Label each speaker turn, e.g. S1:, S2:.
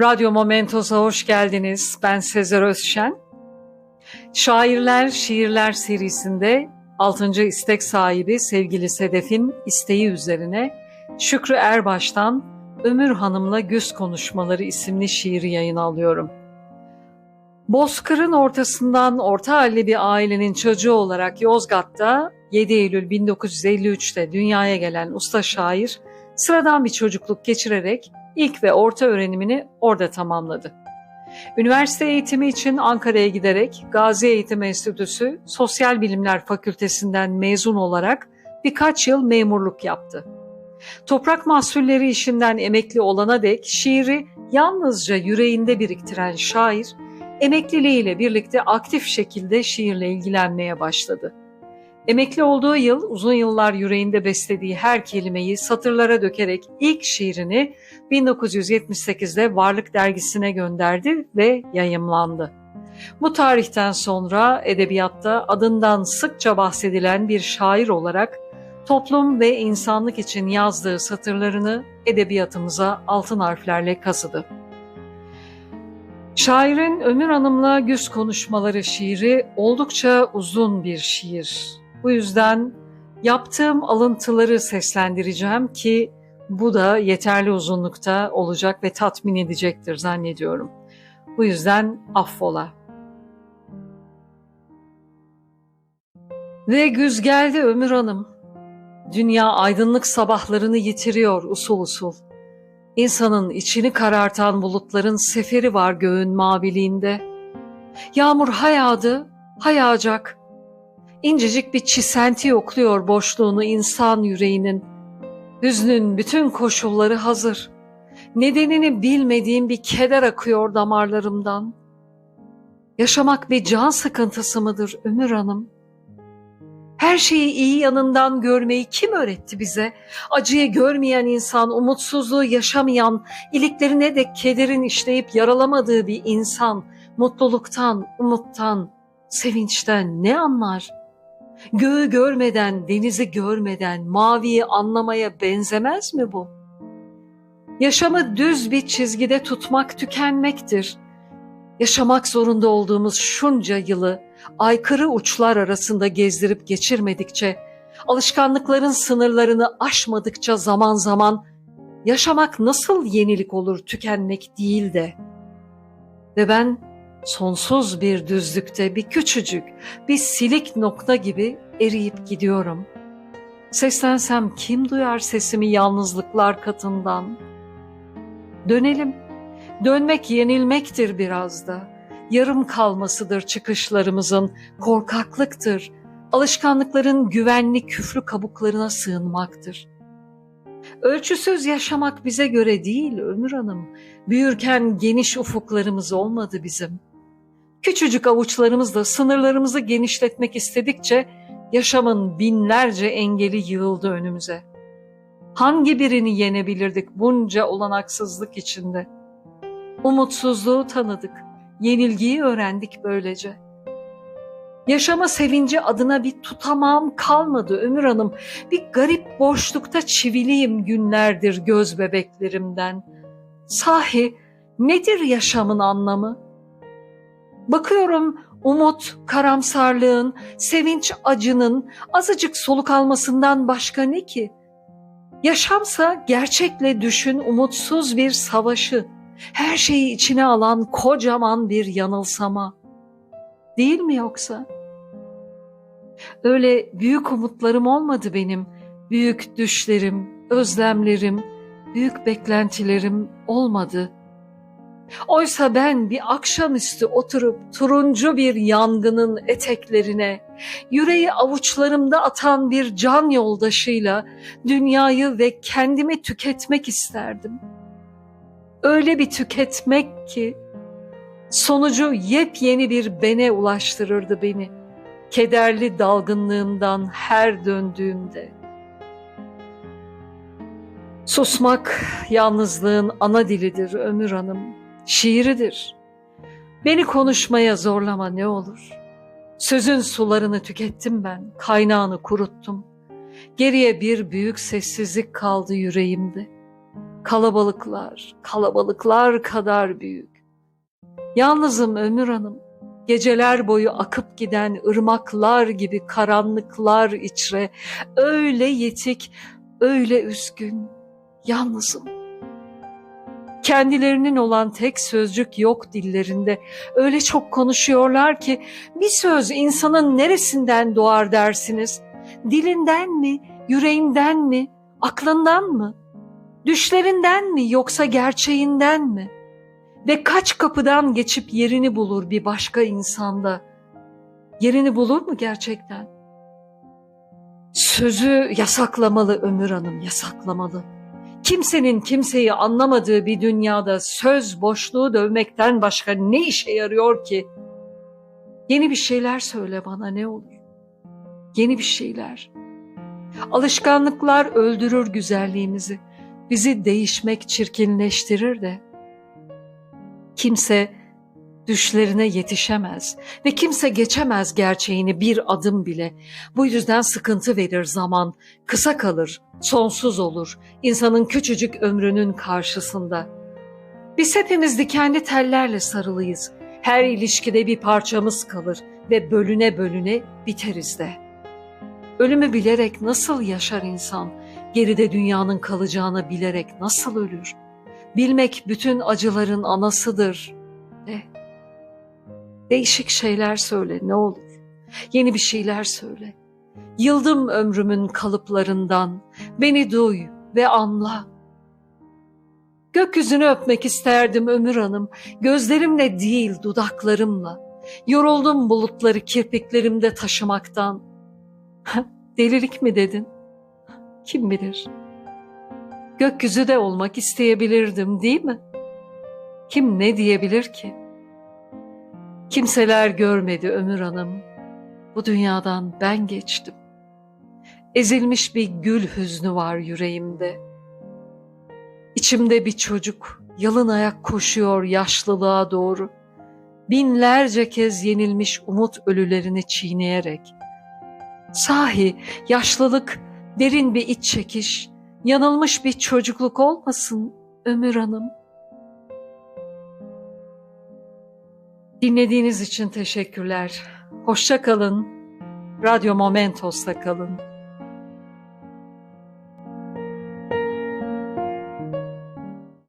S1: Radyo Momentos'a hoş geldiniz. Ben Sezer Özşen. Şairler Şiirler serisinde 6. istek sahibi sevgili Sedef'in isteği üzerine Şükrü Erbaş'tan Ömür Hanım'la Güz Konuşmaları isimli şiiri yayına alıyorum. Bozkır'ın ortasından orta halli bir ailenin çocuğu olarak Yozgat'ta 7 Eylül 1953'te dünyaya gelen usta şair sıradan bir çocukluk geçirerek ilk ve orta öğrenimini orada tamamladı. Üniversite eğitimi için Ankara'ya giderek Gazi Eğitim Enstitüsü Sosyal Bilimler Fakültesinden mezun olarak birkaç yıl memurluk yaptı. Toprak mahsulleri işinden emekli olana dek şiiri yalnızca yüreğinde biriktiren şair, emekliliğiyle birlikte aktif şekilde şiirle ilgilenmeye başladı. Emekli olduğu yıl uzun yıllar yüreğinde beslediği her kelimeyi satırlara dökerek ilk şiirini 1978'de Varlık dergisine gönderdi ve yayımlandı. Bu tarihten sonra edebiyatta adından sıkça bahsedilen bir şair olarak toplum ve insanlık için yazdığı satırlarını edebiyatımıza altın harflerle kazıdı. Şairin Ömür Hanım'la Güz Konuşmaları şiiri oldukça uzun bir şiir. Bu yüzden yaptığım alıntıları seslendireceğim ki bu da yeterli uzunlukta olacak ve tatmin edecektir zannediyorum. Bu yüzden affola. Ve güz geldi Ömür Hanım. Dünya aydınlık sabahlarını yitiriyor usul usul. İnsanın içini karartan bulutların seferi var göğün maviliğinde. Yağmur hayağdı, hayağacak. İncecik bir çisenti yokluyor boşluğunu insan yüreğinin. Hüznün bütün koşulları hazır. Nedenini bilmediğim bir keder akıyor damarlarımdan. Yaşamak bir can sıkıntısı mıdır Ömür Hanım? Her şeyi iyi yanından görmeyi kim öğretti bize? Acıyı görmeyen insan, umutsuzluğu yaşamayan, iliklerine de kederin işleyip yaralamadığı bir insan, mutluluktan, umuttan, sevinçten ne anlar? Göğü görmeden, denizi görmeden maviyi anlamaya benzemez mi bu? Yaşamı düz bir çizgide tutmak tükenmektir. Yaşamak zorunda olduğumuz şunca yılı aykırı uçlar arasında gezdirip geçirmedikçe, alışkanlıkların sınırlarını aşmadıkça zaman zaman yaşamak nasıl yenilik olur tükenmek değil de. Ve ben sonsuz bir düzlükte bir küçücük, bir silik nokta gibi eriyip gidiyorum. Seslensem kim duyar sesimi yalnızlıklar katından? Dönelim. Dönmek yenilmektir biraz da. Yarım kalmasıdır çıkışlarımızın, korkaklıktır. Alışkanlıkların güvenli küflü kabuklarına sığınmaktır.'' Ölçüsüz yaşamak bize göre değil Ömür Hanım. Büyürken geniş ufuklarımız olmadı bizim. Küçücük avuçlarımızla sınırlarımızı genişletmek istedikçe yaşamın binlerce engeli yığıldı önümüze. Hangi birini yenebilirdik bunca olanaksızlık içinde? Umutsuzluğu tanıdık, yenilgiyi öğrendik böylece. Yaşama sevinci adına bir tutamam kalmadı Ömür Hanım. Bir garip boşlukta çiviliyim günlerdir göz bebeklerimden. Sahi nedir yaşamın anlamı? Bakıyorum umut, karamsarlığın, sevinç acının azıcık soluk almasından başka ne ki? Yaşamsa gerçekle düşün umutsuz bir savaşı, her şeyi içine alan kocaman bir yanılsama. Değil mi yoksa? Öyle büyük umutlarım olmadı benim, büyük düşlerim, özlemlerim, büyük beklentilerim olmadı.'' Oysa ben bir akşamüstü oturup turuncu bir yangının eteklerine, yüreği avuçlarımda atan bir can yoldaşıyla dünyayı ve kendimi tüketmek isterdim. Öyle bir tüketmek ki sonucu yepyeni bir bene ulaştırırdı beni. Kederli dalgınlığımdan her döndüğümde. Susmak yalnızlığın ana dilidir Ömür Hanım şiiridir. Beni konuşmaya zorlama ne olur. Sözün sularını tükettim ben, kaynağını kuruttum. Geriye bir büyük sessizlik kaldı yüreğimde. Kalabalıklar, kalabalıklar kadar büyük. Yalnızım Ömür Hanım. Geceler boyu akıp giden ırmaklar gibi karanlıklar içre, öyle yetik, öyle üzgün, yalnızım. Kendilerinin olan tek sözcük yok dillerinde. Öyle çok konuşuyorlar ki bir söz insanın neresinden doğar dersiniz? Dilinden mi, yüreğinden mi, aklından mı? Düşlerinden mi yoksa gerçeğinden mi? Ve kaç kapıdan geçip yerini bulur bir başka insanda? Yerini bulur mu gerçekten? Sözü yasaklamalı Ömür Hanım, yasaklamalı. Kimsenin kimseyi anlamadığı bir dünyada söz boşluğu dövmekten başka ne işe yarıyor ki? Yeni bir şeyler söyle bana ne olur? Yeni bir şeyler. Alışkanlıklar öldürür güzelliğimizi. Bizi değişmek çirkinleştirir de. Kimse düşlerine yetişemez ve kimse geçemez gerçeğini bir adım bile. Bu yüzden sıkıntı verir zaman, kısa kalır, sonsuz olur insanın küçücük ömrünün karşısında. Biz hepimiz dikenli tellerle sarılıyız. Her ilişkide bir parçamız kalır ve bölüne bölüne biteriz de. Ölümü bilerek nasıl yaşar insan? Geride dünyanın kalacağını bilerek nasıl ölür? Bilmek bütün acıların anasıdır. De. Değişik şeyler söyle ne olur. Yeni bir şeyler söyle. Yıldım ömrümün kalıplarından. Beni duy ve anla. Gökyüzünü öpmek isterdim Ömür Hanım. Gözlerimle değil dudaklarımla. Yoruldum bulutları kirpiklerimde taşımaktan. Delilik mi dedin? Kim bilir? Gökyüzü de olmak isteyebilirdim değil mi? Kim ne diyebilir ki? Kimseler görmedi Ömür Hanım. Bu dünyadan ben geçtim. Ezilmiş bir gül hüznü var yüreğimde. İçimde bir çocuk yalın ayak koşuyor yaşlılığa doğru. Binlerce kez yenilmiş umut ölülerini çiğneyerek. Sahi yaşlılık derin bir iç çekiş, yanılmış bir çocukluk olmasın Ömür Hanım. Dinlediğiniz için teşekkürler. Hoşça kalın. Radyo Momentos'ta kalın.